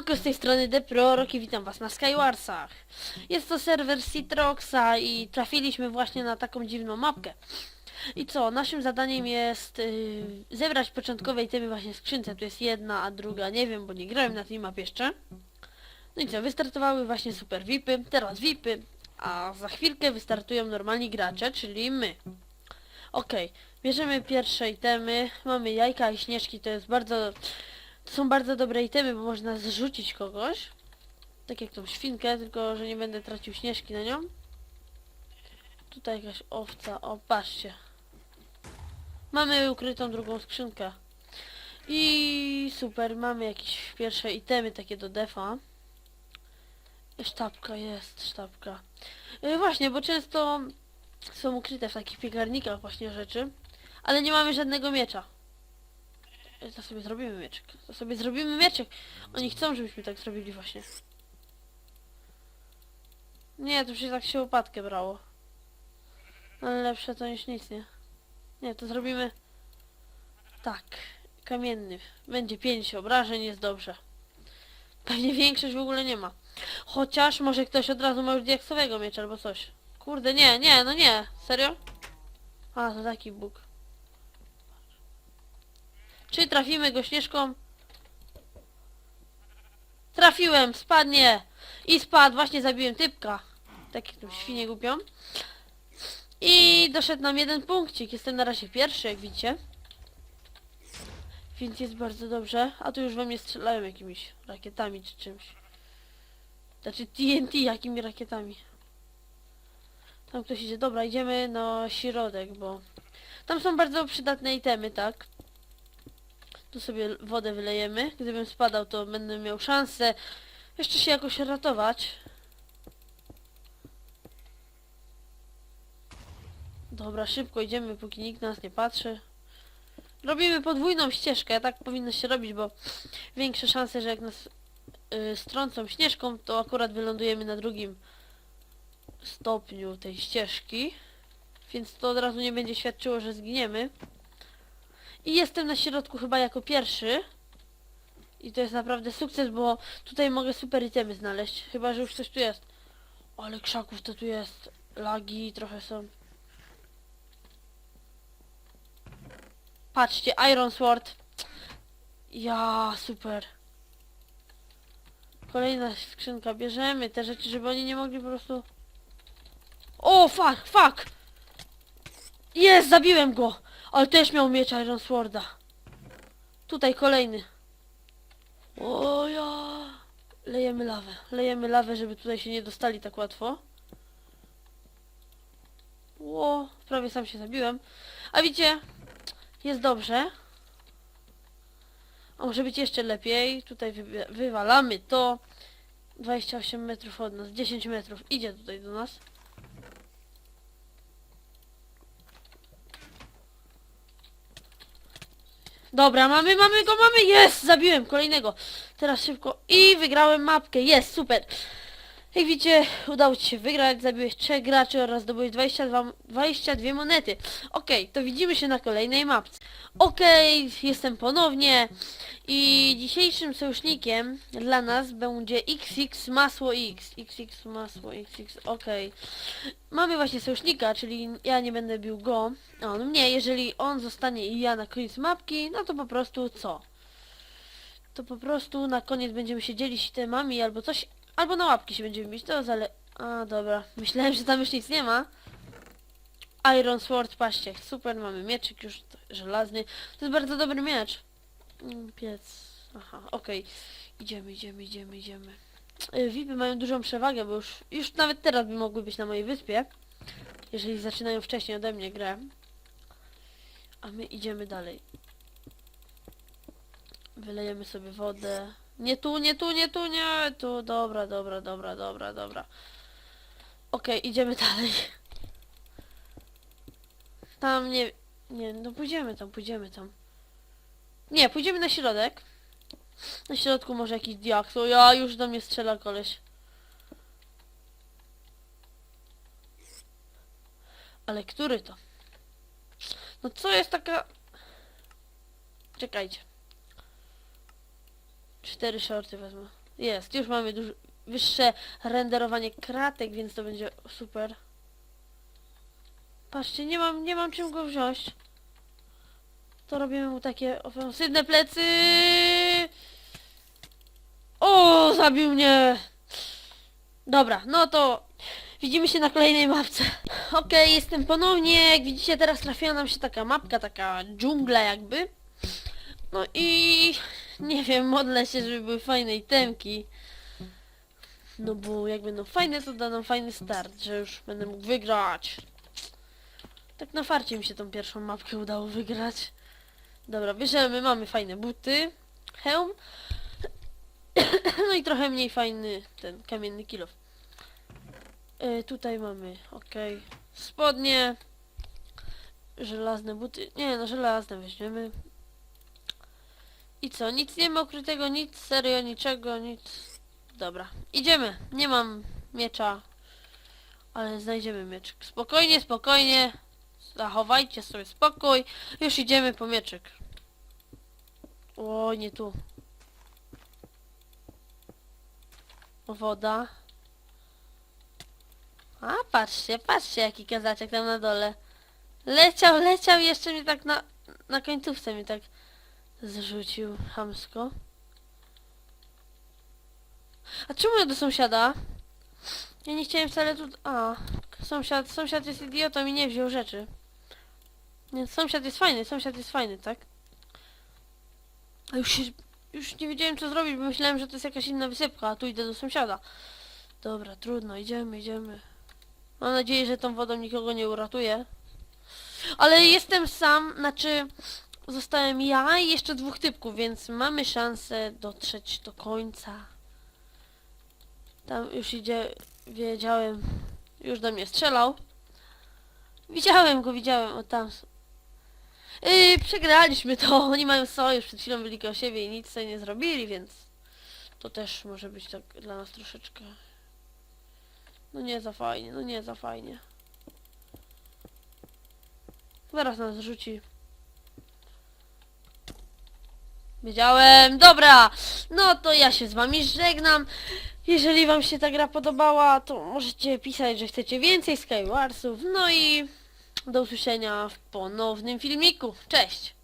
Siemanko, z tej strony Deprorok i witam was na Skywarsach. Jest to serwer Citroxa i trafiliśmy właśnie na taką dziwną mapkę. I co, naszym zadaniem jest yy, zebrać początkowe itemy właśnie w skrzynce. Tu jest jedna, a druga nie wiem, bo nie grałem na tej mapie jeszcze. No i co, wystartowały właśnie super VIPy, teraz VIPy, a za chwilkę wystartują normalni gracze, czyli my. Okej, bierzemy pierwsze itemy, mamy jajka i śnieżki, to jest bardzo... To są bardzo dobre itemy, bo można zrzucić kogoś. Tak jak tą świnkę, tylko że nie będę tracił śnieżki na nią. Tutaj jakaś owca, o patrzcie. Mamy ukrytą drugą skrzynkę. I super, mamy jakieś pierwsze itemy takie do defa. Sztabka jest, sztabka. Yy, właśnie, bo często są ukryte w takich piekarnikach właśnie rzeczy. Ale nie mamy żadnego miecza. To sobie zrobimy mieczek. To sobie zrobimy mieczek. Oni chcą, żebyśmy tak zrobili właśnie. Nie, to przecież tak się łopatkę brało. Ale lepsze to niż nic, nie? Nie, to zrobimy... Tak. Kamienny. Będzie 5 obrażeń, jest dobrze. Pewnie większość w ogóle nie ma. Chociaż może ktoś od razu ma już diaksowego miecza albo coś. Kurde, nie, nie, no nie. Serio? A, to taki bóg. Czy trafimy go śnieżką? Trafiłem, spadnie! I spadł, właśnie zabiłem typka. Tak jak tą świnię głupią. I doszedł nam jeden punkcik. Jestem na razie pierwszy, jak widzicie. Więc jest bardzo dobrze. A tu już we mnie strzelają jakimiś rakietami czy czymś. Znaczy TNT, jakimi rakietami. Tam ktoś idzie. Dobra, idziemy na środek, bo... Tam są bardzo przydatne itemy, tak? Tu sobie wodę wylejemy. Gdybym spadał, to będę miał szansę jeszcze się jakoś ratować. Dobra, szybko idziemy, póki nikt nas nie patrzy. Robimy podwójną ścieżkę, tak powinno się robić, bo większe szanse, że jak nas y, strącą śnieżką, to akurat wylądujemy na drugim stopniu tej ścieżki. Więc to od razu nie będzie świadczyło, że zginiemy. I jestem na środku chyba jako pierwszy. I to jest naprawdę sukces, bo tutaj mogę super itemy znaleźć. Chyba, że już coś tu jest. Ale krzaków to tu jest. Lagi trochę są. Patrzcie, Iron Sword. Ja, super. Kolejna skrzynka. Bierzemy te rzeczy, żeby oni nie mogli po prostu... O, fuck, fuck! Jest, zabiłem go! Ale też miał miecz Iron Sworda. Tutaj kolejny. O ja. Lejemy lawę. Lejemy lawę, żeby tutaj się nie dostali tak łatwo. Ło, prawie sam się zabiłem. A widzicie, jest dobrze. A może być jeszcze lepiej. Tutaj wy wywalamy to. 28 metrów od nas, 10 metrów. Idzie tutaj do nas. Dobra, mamy, mamy go, mamy, jest! Zabiłem kolejnego. Teraz szybko i wygrałem mapkę, jest, super. Jak widzicie, udało Ci się wygrać, zabiłeś trzech graczy oraz zdobyłeś 22, 22 monety. Okej, to widzimy się na kolejnej mapce. Okej, jestem ponownie i dzisiejszym sojusznikiem dla nas będzie XX Masło X. XX Masło XX, okej. Mamy właśnie sojusznika, czyli ja nie będę bił go, a on mnie. Jeżeli on zostanie i ja na koniec mapki, no to po prostu co? To po prostu na koniec będziemy się dzielić temami albo coś, albo na łapki się będziemy mieć, to zale... A, dobra. Myślałem, że tam już nic nie ma. Iron Sword, patrzcie, super, mamy mieczyk już żelazny. To jest bardzo dobry miecz. Mm, Piec. Aha, okej. Idziemy, idziemy, idziemy, idziemy. Y, VIPy mają dużą przewagę, bo już, już nawet teraz by mogły być na mojej wyspie. Jeżeli zaczynają wcześniej ode mnie grę. A my idziemy dalej. Wylejemy sobie wodę. Nie tu, nie tu, nie tu, nie tu. Dobra, dobra, dobra, dobra, dobra. Okej, idziemy dalej. Tam nie... Nie, no pójdziemy tam, pójdziemy tam. Nie, pójdziemy na środek. Na środku może jakiś diaks. O ja, już do mnie strzela koleś. Ale który to? No co jest taka... Czekajcie. Cztery shorty wezmę. Jest, już mamy duż, wyższe renderowanie kratek, więc to będzie super. Patrzcie, nie mam, nie mam czym go wziąć. To robimy mu takie ofensywne plecy. O, zabił mnie. Dobra, no to widzimy się na kolejnej mapce. Okej, jestem ponownie. Jak widzicie, teraz trafiła nam się taka mapka, taka dżungla jakby. No i nie wiem, modlę się, żeby były fajne itemki. No bo jak będą fajne, to da nam fajny start, że już będę mógł wygrać. Tak na farcie mi się tą pierwszą mapkę udało wygrać. Dobra, bierzemy, mamy fajne buty, hełm, no i trochę mniej fajny ten kamienny kilof. E, tutaj mamy, okej, spodnie, żelazne buty, nie no żelazne weźmiemy. I co, nic nie ma ukrytego, nic, serio, niczego, nic. Dobra, idziemy, nie mam miecza, ale znajdziemy mieczek. Spokojnie, spokojnie, zachowajcie sobie spokój, już idziemy po mieczek. O, nie tu. Woda. A, patrzcie, patrzcie jaki kazaczek tam na dole. Leciał, leciał i jeszcze mnie tak na, na końcówce mnie tak zrzucił hamsko. A czemu ja do sąsiada? Ja nie chciałem wcale tu... A, sąsiad, sąsiad jest idiotą i nie wziął rzeczy. Nie, sąsiad jest fajny, sąsiad jest fajny, tak? A już się, już nie wiedziałem co zrobić, bo myślałem, że to jest jakaś inna wysypka, a tu idę do sąsiada. Dobra, trudno, idziemy, idziemy. Mam nadzieję, że tą wodą nikogo nie uratuje. Ale jestem sam, znaczy zostałem ja i jeszcze dwóch typków, więc mamy szansę dotrzeć do końca. Tam już idzie, wiedziałem, już do mnie strzelał. Widziałem go, widziałem, o tam. Yy, przegraliśmy to, oni mają sojusz, przed chwilą byli koło siebie i nic sobie nie zrobili, więc to też może być tak dla nas troszeczkę... No nie za fajnie, no nie za fajnie. Zaraz nas rzuci. Wiedziałem, dobra! No to ja się z wami żegnam. Jeżeli wam się ta gra podobała, to możecie pisać, że chcecie więcej Skywarsów. No i do usłyszenia w ponownym filmiku. Cześć!